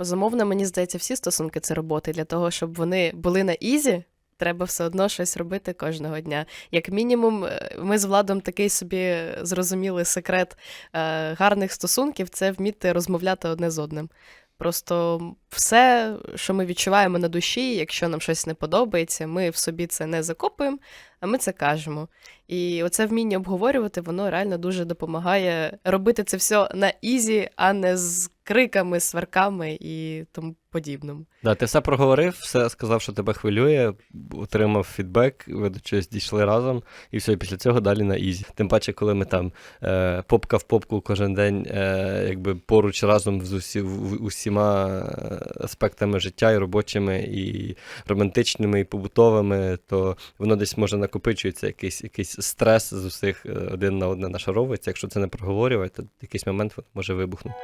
Безумовно, мені здається, всі стосунки це роботи. Для того, щоб вони були на ізі, треба все одно щось робити кожного дня. Як мінімум, е, ми з владом такий собі зрозумілий секрет е, гарних стосунків це вміти розмовляти одне з одним. Просто все, що ми відчуваємо на душі, якщо нам щось не подобається, ми в собі це не закопуємо, а ми це кажемо. І оце вміння обговорювати, воно реально дуже допомагає робити це все на ізі, а не з криками, сварками і тому подібному. Да, ти все проговорив, все сказав, що тебе хвилює, отримав фідбек, ви до чогось дійшли разом, і все, і після цього далі на ізі. Тим паче, коли ми там е, попка в попку кожен день, е, якби поруч разом з усі, в- усіма е, аспектами життя, і робочими, і романтичними, і побутовими, то воно десь може накопичується якийсь, якийсь стрес з усіх е, один на одне нашаровується. Якщо це не проговорювати, то якийсь момент може вибухнути.